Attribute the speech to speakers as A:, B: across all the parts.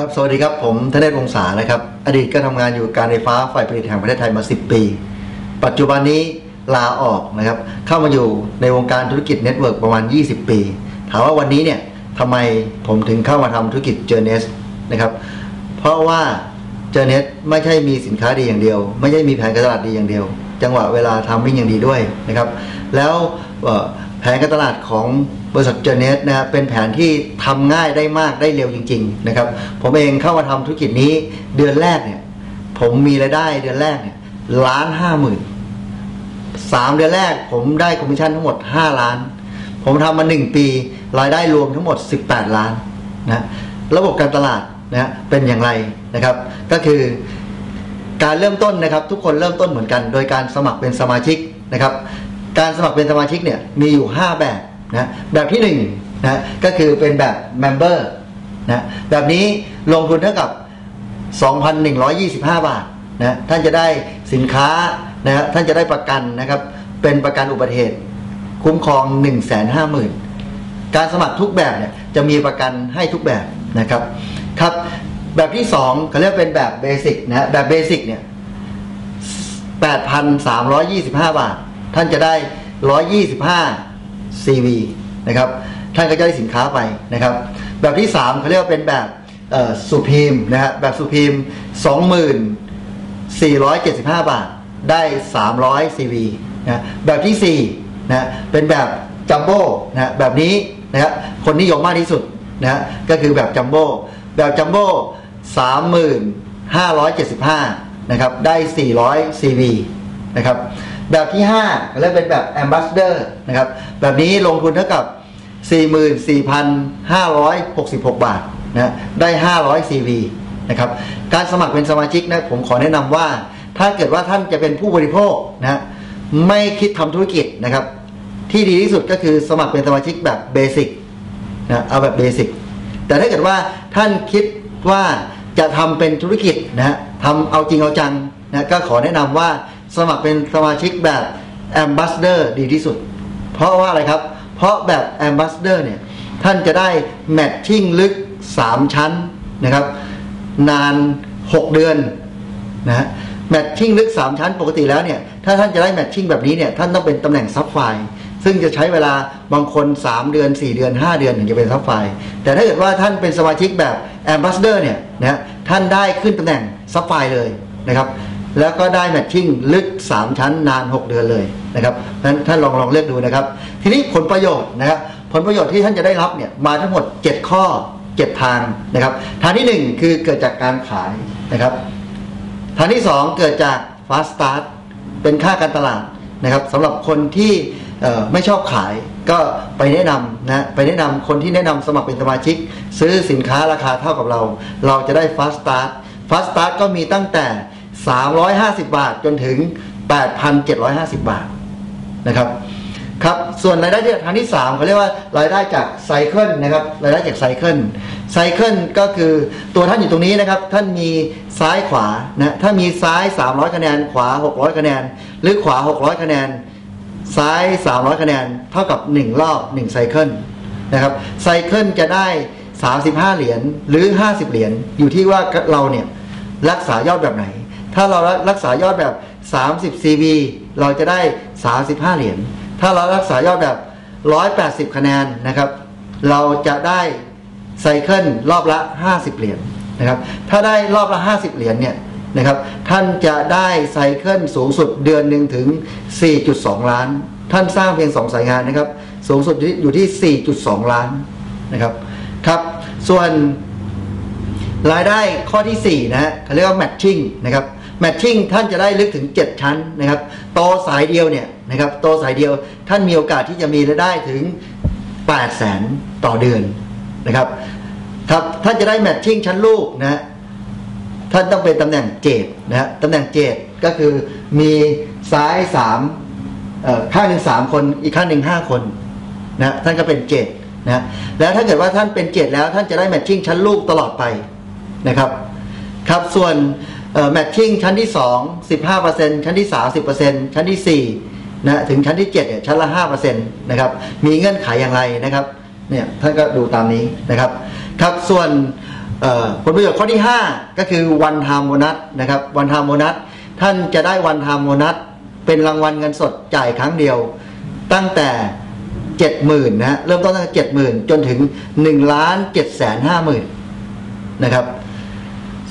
A: ครับสวัสดีครับผมธเนศวงศานะครับ อดีตก็ทำงานอยู่การไฟฟ้าฝ่ายผลิตแห่งประเทศไทยมา 10 ปี ปัจจุบันนี้ลาออกนะครับ เข้ามาอยู่ในวงการธุรกิจเน็ตเวิร์กประมาณ 20 ปี ถามว่าวันนี้เนี่ยทำไมผมถึงเข้ามาทำธุรกิจเจอเนสนะครับ เพราะว่าเจอเนสไม่ใช่มีสินค้าดีอย่างเดียว ไม่ใช่มีแผนการตลาดดีอย่างเดียว จังหวะเวลาทำมิ่งอย่างดีด้วยนะครับ แล้วแผนการตลาดของ บริษัทเจเนสนะครับเป็นแผนที่ทำง่ายได้มากได้เร็วจริง ๆ นะครับ ผมเองเข้ามาทำธุรกิจนี้เดือนแรกเนี่ย ผมมีรายได้เดือนแรกเนี่ยล้านห้าหมื่นสามเดือนแรกผมได้คอมมิชชั่นทั้งหมด5ล้าน ผมทำมา1ปี รายได้รวมทั้งหมด18ล้านนะระบบการตลาดนะเป็นอย่างไรนะครับ ก็คือการเริ่มต้นนะครับ ทุกคนเริ่มต้นเหมือนกัน โดยการสมัครเป็นสมาชิกนะครับ การสมัครเป็นสมาชิกเนี่ยมีอยู่ 5 แบบ นะแบบที่1นะก็คือเป็นแบบ Member นะแบบนี้ลงทุนเท่ากับ 2,125 บาทนะท่านจะได้สินค้านะท่านจะได้ประกันนะครับ เป็นประกันอุบัติเหตุ คุ้มครอง 1 5 0 0 0 0 การสมัครทุกแบบเนี่ยจะมีประกันให้ทุกแบบนะครับครับแบบที่2เขาเรียกเป็นแบบเบสิกนะฮะแบบเบสิกเนี่ย8,325 บาท ท่านจะได้ 125 CV นะครับท่านก็จะได้สินค้าไปนะครับ แบบที่3เขาเรียกว่าเป็นแบบสุพีมนะฮะแบบสุพีม2475 บาท ได้ 300 CV นะแบบที่4นะเป็นแบบจัมโบ้นะแบบนี้นะครับคนนิยมมากที่สุดนะก็คือแบบจัมโบ้แบบจัมโบ้3575 นะครับได้ 400 CV นะครับ แบบที่5เรียกเป็นแบบ Ambassador นะครับแบบนี้ลงทุนเท่ากับ 44,566 บาทนะได้ 500 CV นะครับการสมัครเป็นสมาชิกนะผมขอแนะนำว่า ถ้าเกิดว่าท่านจะเป็นผู้บริโภคนะไม่คิดทำธุรกิจนะครับ ที่ดีที่สุดก็คือสมัครเป็นสมาชิกแบบเบสิกนะเอาแบบเบสิกแต่ถ้าเกิดว่าท่านคิดว่าจะทำเป็นธุรกิจนะทำเอาจริงเอาจังนะก็ขอแนะนำว่า สมัครเป็นสมาชิกแบบ Ambassador ดีที่สุด เพราะว่าอะไรครับ เพราะแบบ Ambassador เนี่ย ท่านจะได้แมทชิ่งลึก 3 ชั้นนะครับ นาน 6 เดือนนะฮะแมทชิ่งลึก 3 ชั้นปกติแล้วเนี่ย ถ้าท่านจะได้แมทชิ่งแบบนี้เนี่ย ท่านต้องเป็นตำแหน่งซับไฟซึ่งจะใช้เวลาบางคน 3 เดือน 4 เดือน 5 เดือนถึงจะเป็นซับไฟแต่ถ้าเกิดว่าท่านเป็นสมาชิกแบบ Ambassador เนี่ยนะท่านได้ขึ้นตำแหน่งซับไฟเลยนะครับ แล้วก็ได้แมทชิ่งลึก 3 ชั้นนาน 6 เดือนเลยนะครับนั้นท่านลองลองเลือกดูนะครับ ทีนี้ผลประโยชน์นะครับผลประโยชน์ที่ท่านจะได้รับเนี่ยมาทั้งหมด 7 ข้อ 7 ทางนะครับ ทางที่ 1 คือเกิดจากการขายนะครับ ทางที่ 2 เกิดจาก fast start เป็นค่าการตลาดนะครับสำหรับคนที่ไม่ชอบขายก็ไปแนะนำนะไปแนะนำคนที่แนะนำสมัครเป็นสมาชิก ซื้อสินค้าราคาเท่ากับเรา เราจะได้ fast start fast start ก็มีตั้งแต่ 350 บาทจนถึง 8,750 บาทนะครับครับส่วนรายได้ทางที่3เขาเรียกว่ารายได้จากไซเคิลนะครับรายได้จากไซเคิลไซเคิลก็คือตัวท่านอยู่ตรงนี้นะครับ ท่านมีซ้ายขวานะถ้ามีซ้าย 300 คะแนน ขวา 600 คะแนน หรือขวา 600 คะแนน ซ้าย 300 คะแนน เท่ากับ 1 รอบ1ไซเคิลนะครับไซเคิลจะได้ 35 เหรียญหรือ 50 เหรียญอยู่ที่ว่าเราเนี่ยรักษายอดแบบไหน ถ้าเรารักษายอดแบบ 30 CV เราจะได้ 35 เหรียญ ถ้าเรารักษายอดแบบ 180 คะแนนนะครับ เราจะได้ไซเคิลรอบละ 50 เหรียญนะครับ ถ้าได้รอบละ 50 เหรียญเนี่ยนะครับ ท่านจะได้ไซเคิลสูงสุดเดือนหนึ่งถึง 4.2 ล้าน ท่านสร้างเพียง 2 สายงานนะครับ สูงสุดอยู่ที่ 4.2 ล้านนะครับ ครับ ส่วนรายได้ข้อที่ 4 นะฮะเขาเรียกว่าแมทชิ่งนะครับ แมทชิ่งท่านจะได้ลึกถึง 7 ชั้นนะครับโตสายเดียวเนี่ยนะครับโตสายเดียวท่านมีโอกาสที่จะมีรายได้ถึง8แสนต่อเดือนนะครับครับท่านจะได้แมทชิ่งชั้นลูกนะท่านต้องเป็นตำแหน่งเจดนะฮะตำแหน่งเจดก็คือมีซ้ายสามข้างหนึ่งสามคนอีกข้างหนึ่งห้าคนนะท่านก็เป็นเจดนะแล้วถ้าเกิดว่าท่านเป็นเจดแล้วท่านจะได้แมทชิ่งชั้นลูกตลอดไปนะครับ ครับส่วน แมทชิ่งชั้นที่ 2 15%ชั้นที่3 10%ชั้นที่ 4 นะ ถึงชั้นที่ 7 เนี่ย ชั้นละ 5%นะครับ มีเงื่อนไขอย่างไรนะครับ เนี่ย ท่านก็ดูตามนี้นะครับ ครับ ส่วนผลประโยชน์ข้อที่ 5 ก็คือวันทามโบนัสนะครับ วันทามโบนัสท่านจะได้วันทามโบนัสเป็นรางวัลเงินสดจ่ายครั้งเดียว ตั้งแต่เจ็ดหมื่นนะฮะเริ่มต้นตั้งแต่เจ็ดหมื่นจนถึงหนึ่งล้านเจ็ดแสนห้าหมื่นนะครับ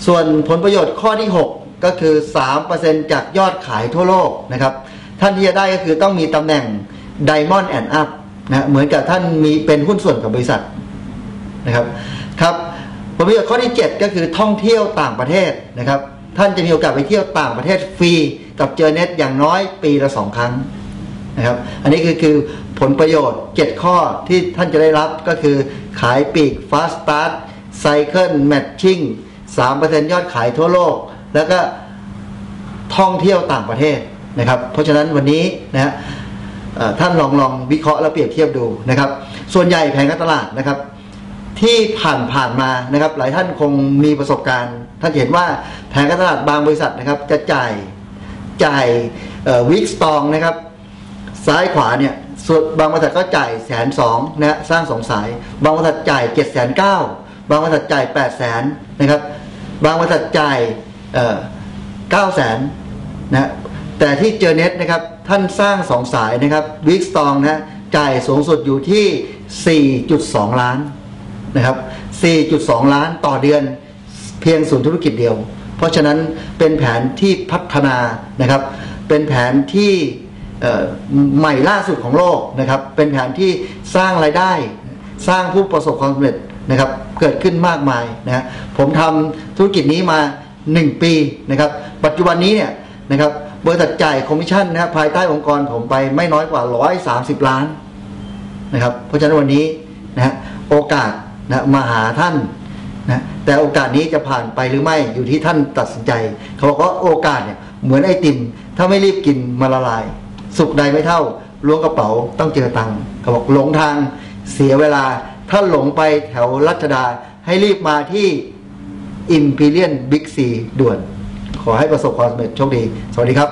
A: ส่วนผลประโยชน์ข้อที่ 6 ก็คือ 3%จากยอดขายทั่วโลกนะครับ ท่านที่จะได้ก็คือต้องมีตำแหน่ง Diamond and Up นะเหมือนกับท่านมีเป็นหุ้นส่วนกับบริษัทนะครับครับผลประโยชน์ข้อที่ 7 ก็คือท่องเที่ยวต่างประเทศนะครับ ท่านจะมีโอกาสไปเที่ยวต่างประเทศฟรีกับเจอเน็ตอย่างน้อยปีละสองครั้งนะครับ อันนี้คือคือผลประโยชน์ 7 ข้อที่ท่านจะได้รับก็คือขายปีก Fast Start Cycle Matching 3%ยอดขายทั่วโลก แล้วก็ท่องเที่ยวต่างประเทศนะครับ เพราะฉะนั้นวันนี้นะฮะท่านลองลองวิเคราะห์แล้วเปรียบเทียบดูนะครับ ส่วนใหญ่แผงการตลาดนะครับ ที่ผ่านผ่านมานะครับ หลายท่านคงมีประสบการณ์ ท่านเห็นว่าแผงการตลาดบางบริษัทนะครับจะจ่ายจ่ายวิกสตองนะครับ ซ้ายขวาเนี่ยส่วนบางบริษัทก็จ่ายแสนสองนะฮะสร้างสองสาย บางบริษัทจ่ายเจ็ดแสนเก้าบางบริษัทจ่ายแปดแสนนะครับ บางบริษัทจ่ายเก้าแสนนะฮะแต่ที่เจอเน็ตนะครับท่านสร้างสองสายนะครับวิกสตองนะฮะจ่ายสูงสุดอยู่ที่ 4.2 ล้านนะครับ 4.2 ล้านต่อเดือนเพียงศูนย์ธุรกิจเดียว เพราะฉะนั้นเป็นแผนที่พัฒนานะครับ เป็นแผนที่ใหม่ล่าสุดของโลกนะครับ เป็นแผนที่สร้างรายได้ สร้างผู้ประสบความสำเร็จ นะครับเกิดขึ้นมากมายนะฮะผมทำธุรกิจนี้มา 1 ปีนะครับ ปัจจุบันนี้เนี่ยนะครับบริษัทจ่ายคอมมิชชั่นนะภายใต้องค์กรผมไปไม่น้อยกว่า 130 ล้านนะครับ เพราะฉะนั้นวันนี้นะฮะโอกาสนะมาหาท่านนะแต่โอกาสนี้จะผ่านไปหรือไม่อยู่ที่ท่านตัดสินใจ เขาบอกว่าโอกาสเนี่ยเหมือนไอติม ถ้าไม่รีบกินมาละลาย สุขใดไม่เท่าล้วงกระเป๋าต้องเจอตังค์เขาบอกหลงทางเสียเวลา ถ้าหลงไปแถวรัชดาให้รีบมาที่อิมพีเรียนบิ๊กซีด่วน ขอให้ประสบความสำเร็จโชคดี สวัสดีครับ